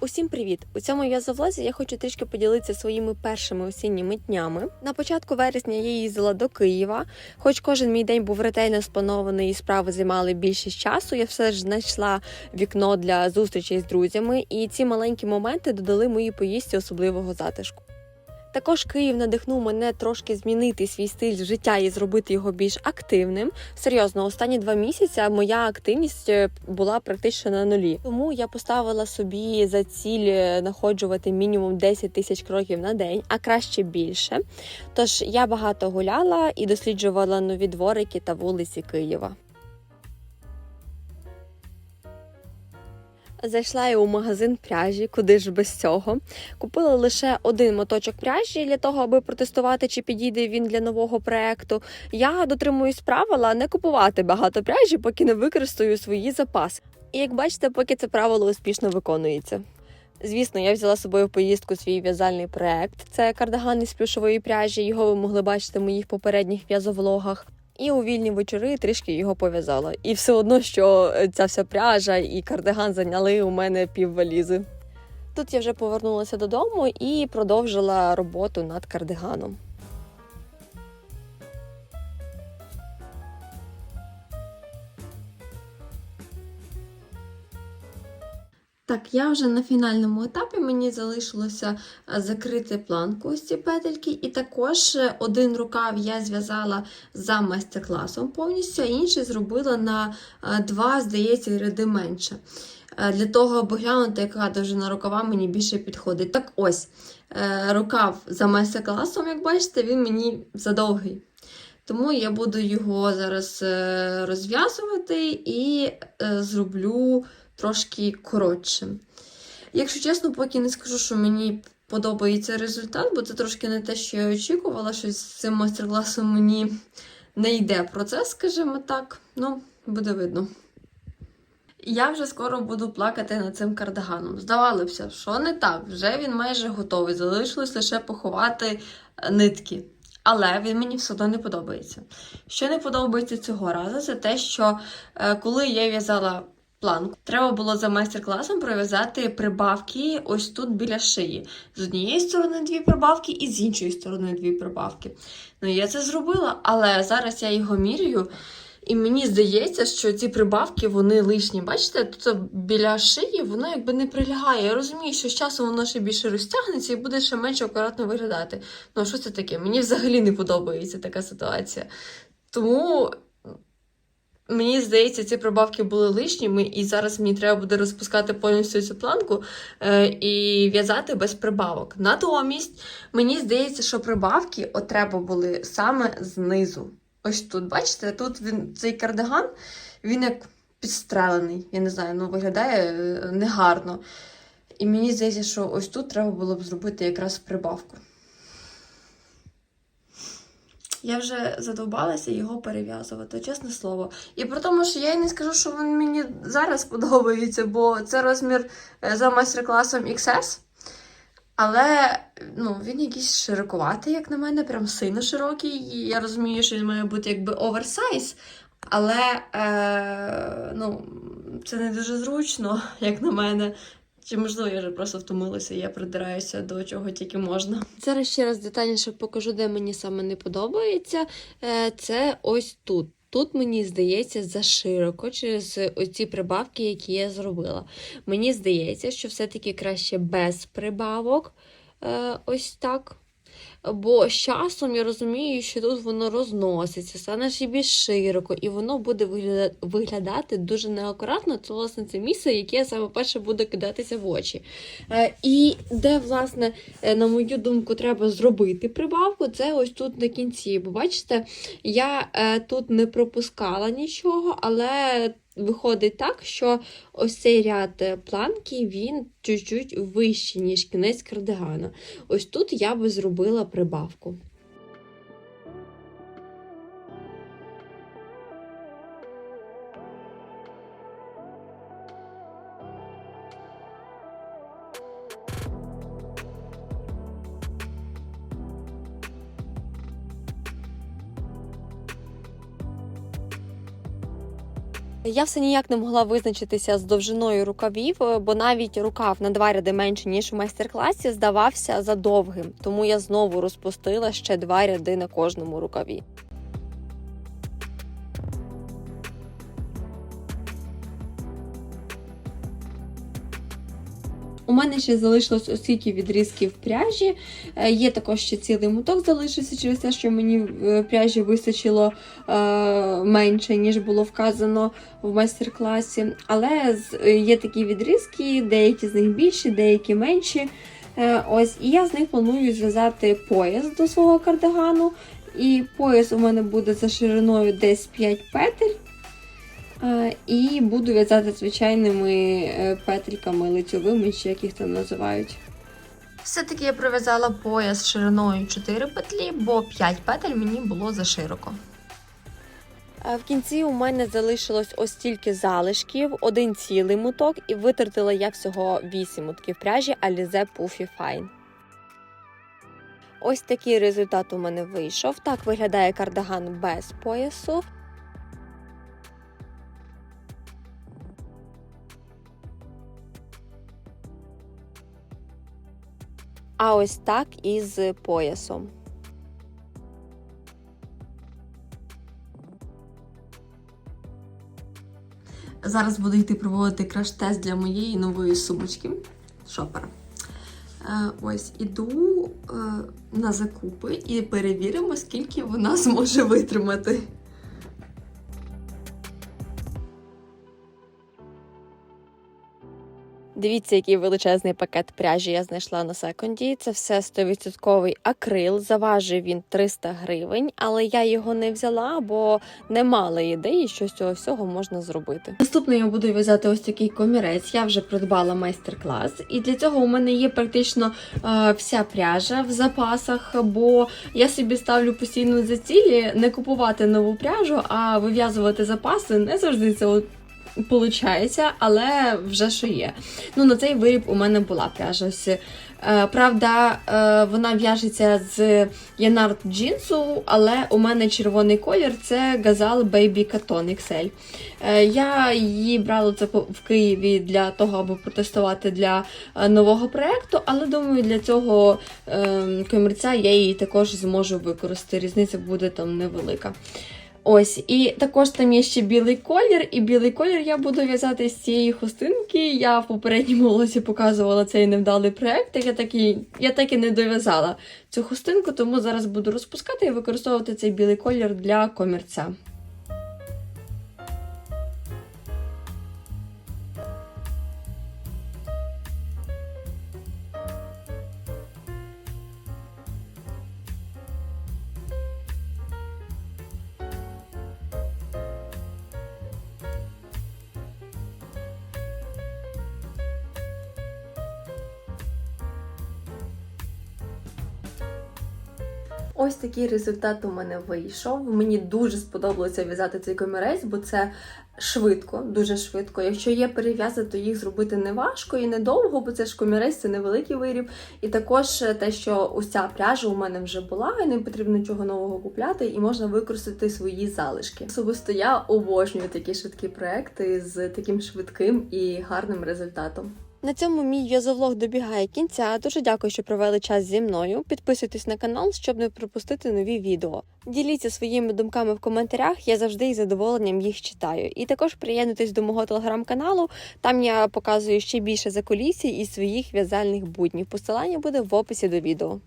Усім привіт! У цьому в'язовлазі я хочу трішки поділитися своїми першими осінніми днями. На початку вересня я їздила до Києва. Хоч кожен мій день був ретельно спланований і справи займали більшість часу, я все ж знайшла вікно для зустрічей з друзями, і ці маленькі моменти додали моїй поїздці особливого затишку. Також Київ надихнув мене трошки змінити свій стиль життя і зробити його більш активним. Серйозно, останні два місяці моя активність е, була практично на нулі. Тому я поставила собі за ціль е, находжувати мінімум 10 тисяч кроків на день, а краще більше. Тож я багато гуляла і досліджувала нові дворики та вулиці Києва. Зайшла я у магазин пряжі, куди ж без цього. Купила лише один моточок пряжі для того, аби протестувати, чи підійде він для нового проекту. Я дотримуюсь правила не купувати багато пряжі, поки не використаю свої запаси. І як бачите, поки це правило успішно виконується. Звісно, я взяла з собою в поїздку свій в'язальний проект. Це кардиган із плюшової пряжі. Його ви могли бачити в моїх попередніх в'язовлогах. І у вільні вечори трішки його пов'язала. І все одно, що е, ця вся пряжа і кардиган зайняли у мене пів валізи. Тут я вже повернулася додому і продовжила роботу над кардиганом. Так, я вже на фінальному етапі мені залишилося е, закрити планку ось ці петельки, і також е, один рукав я зв'язала за майстер-класом повністю, а інший зробила на е, два, здається, ряди менше. Для того, аби глянути, яка довжина рукава мені більше підходить. Так ось, рукав за майстер-класом, як бачите, він мені задовгий. Тому я буду його зараз е, розв'язувати і е, зроблю трошки коротшим. Якщо чесно, поки не скажу, що мені подобається результат, бо це трошки не те, що я очікувала, що з цим майстер-класом мені не йде процес, скажімо так. Ну, буде видно. Я вже скоро буду плакати над цим кардиганом. Здавалося, що не так, вже він майже готовий. Залишилось лише поховати нитки. Але він мені все одно не подобається. Що не подобається цього разу, це те, що е, коли я в'язала планку, треба було за майстер-класом пров'язати прибавки ось тут біля шиї. З однієї сторони дві прибавки і з іншої сторони дві прибавки. Ну, я це зробила, але зараз я його міряю. І мені здається, що ці прибавки вони лишні. Бачите, тут біля шиї воно якби не прилягає. Я розумію, що з часом воно ще більше розтягнеться і буде ще менш акуратно виглядати. Ну, що це таке? Мені взагалі не подобається така ситуація. Тому мені здається, ці прибавки були лишніми, і зараз мені треба буде розпускати повністю цю планку е, і в'язати без прибавок. Натомість, мені здається, що прибавки от треба були саме знизу. Ось тут, бачите, тут він цей кардиган, він як підстрелений. Я не знаю, ну виглядає е, негарно. І мені здається, що ось тут треба було б зробити якраз прибавку. Я вже задовбалася його перев'язувати, чесне слово. І при тому, що я й не скажу, що він мені зараз подобається, бо це розмір е, за майстер-класом XS. Але ну, він якийсь широкуватий, як на мене, прям сильно широкий. Я розумію, що він має бути якби оверсайз, але е, ну, це не дуже зручно, як на мене. Чи можливо я вже просто втомилася, і я придираюся до чого тільки можна. Зараз ще раз детальніше покажу, де мені саме не подобається. Е, Це ось тут. Тут мені здається зашироко через оці прибавки, які я зробила. Мені здається, що все-таки краще без прибавок. Е, Ось так. Бо з часом я розумію, що тут воно розноситься, стане ще більш широко, і воно буде виглядати дуже неакуратно. Це, власне, це місце, яке саме перше буде кидатися в очі. Е, І де, власне, е, на мою думку, треба зробити прибавку, це ось тут на кінці. Бо бачите, я е, тут не пропускала нічого, але виходить так, що ось цей ряд е, планки він чуть-чуть вищий, ніж кінець кардигана. Ось тут я би зробила прибавку. Я все ніяк не могла визначитися з довжиною рукавів, е, бо навіть рукав на два ряди менше ніж у майстер-класі здавався задовгим, тому я знову розпустила ще два ряди на кожному рукаві. У мене ще залишилось оскільки відрізків пряжі. Е, Є також ще цілий моток залишився через те, що мені е, пряжі вистачило е, менше, ніж було вказано в майстер-класі. Але є такі відрізки, деякі з них більші, деякі менші. Ось, і я з них планую зв'язати пояс до свого кардигану. І пояс у мене буде за шириною десь 5 петель. І буду в'язати звичайними е, петельками лицьовими, чи як їх там називають. Все-таки я пров'язала пояс шириною 4 петлі, бо 5 петель мені було за широко. В кінці у мене залишилось ось тільки залишків, один цілий моток, і витратила я всього 8 мотків пряжі Alize Puffy Fine. Ось такий результат у мене вийшов. Так виглядає кардиган без поясу. А ось так із поясом. Зараз буду йти проводити краш-тест для моєї нової сумочки. Шопера. Е, Ось іду е, на закупи і перевіримо, скільки вона зможе витримати. Дивіться, який величезний пакет пряжі я знайшла на секонді. Це все 100% акрил. Заважив він 300 гривень, але я його не взяла, бо не мала ідеї, що з цього всього можна зробити. Наступно я буду в'язати ось такий комірець. Я вже придбала майстер-клас, і для цього у мене є практично е, вся пряжа в запасах, бо я собі ставлю постійно за цілі не купувати нову пряжу, а вив'язувати запаси. Не завжди це Получається, але вже що є. Ну, на цей виріб у мене була пряжа. Ось, е, правда, е, вона в'яжеться з янард джинсу, але у мене червоний колір це Gazal Baby Cotton XL. Е, я її брала це в Києві для того, аби протестувати для нового проєкту, але думаю, для цього е, комірця я її також зможу використати. Різниця буде там невелика. Ось, і також там є ще білий колір, і білий колір я буду в'язати з цієї хустинки. Я в попередньому лосі показувала цей невдалий проект. Я так і, я так і не дов'язала цю хустинку, тому зараз буду розпускати і використовувати цей білий колір для комірця. Ось такий результат у мене вийшов. Мені дуже сподобалося в'язати цей комірець, бо це швидко, дуже швидко. Якщо є перев'язи, то їх зробити не важко і недовго, бо це ж комірець, це невеликий виріб. І також те, що ця пряжа у мене вже була, і не потрібно нічого нового купляти, і можна використати свої залишки. Особисто я обожнюю такі швидкі проекти з таким швидким і гарним результатом. На цьому мій в'язовлог добігає кінця. Дуже дякую, що провели час зі мною. Підписуйтесь на канал, щоб не пропустити нові відео. Діліться своїми думками в коментарях. Я завжди із задоволенням їх читаю. І також приєднуйтесь до мого телеграм-каналу. Там я показую ще більше закулісій і своїх в'язальних буднів. Посилання буде в описі до відео.